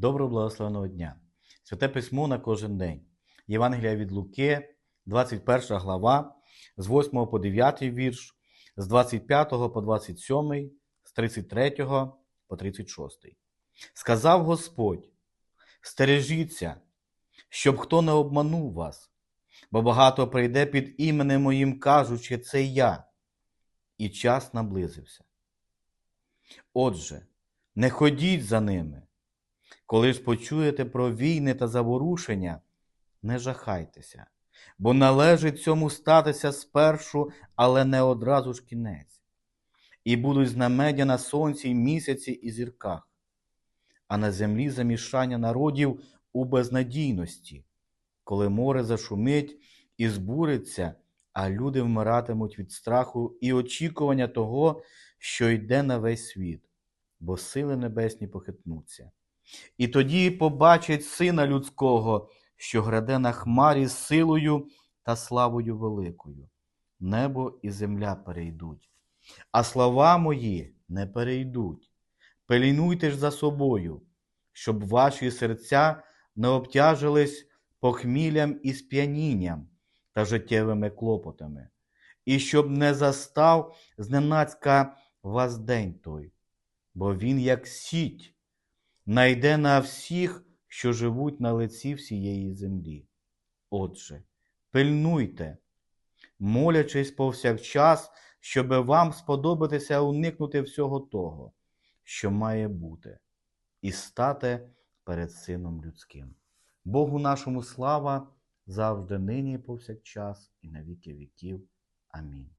Доброго благословеного дня! Святе письмо на кожен день. Євангелія від Луки, 21 глава, з 8 по 9 вірш, з 25 по 27, з 33 по 36. Сказав Господь: Стережіться, щоб хто не обманув вас, бо багато прийде під іменем моїм, кажучи, це я, і час наблизився. Отже, не ходіть за ними. Коли ж почуєте про війни та заворушення, не жахайтеся, бо належить цьому статися спершу, але не одразу ж кінець. І будуть знамення на сонці, місяці і зірках, а на землі замішання народів у безнадійності, коли море зашумить і збуриться, а люди вмиратимуть від страху і очікування того, що йде на весь світ, бо сили небесні похитнуться. І тоді побачить сина людського, що граде на хмарі силою та славою великою. Небо і земля перейдуть, а слова мої не перейдуть. Пелінуйте ж за собою, щоб ваші серця не обтяжились похміллям і сп'янінням та життєвими клопотами, і щоб не застав зненацька вас день той, бо він, як сіть, найде на всіх, що живуть на лиці всієї землі. Отже, пильнуйте, молячись повсякчас, щоби вам сподобатися уникнути всього того, що має бути, і стати перед Сином Людським. Богу нашому слава завжди нині і повсякчас, і на віки віків. Амінь.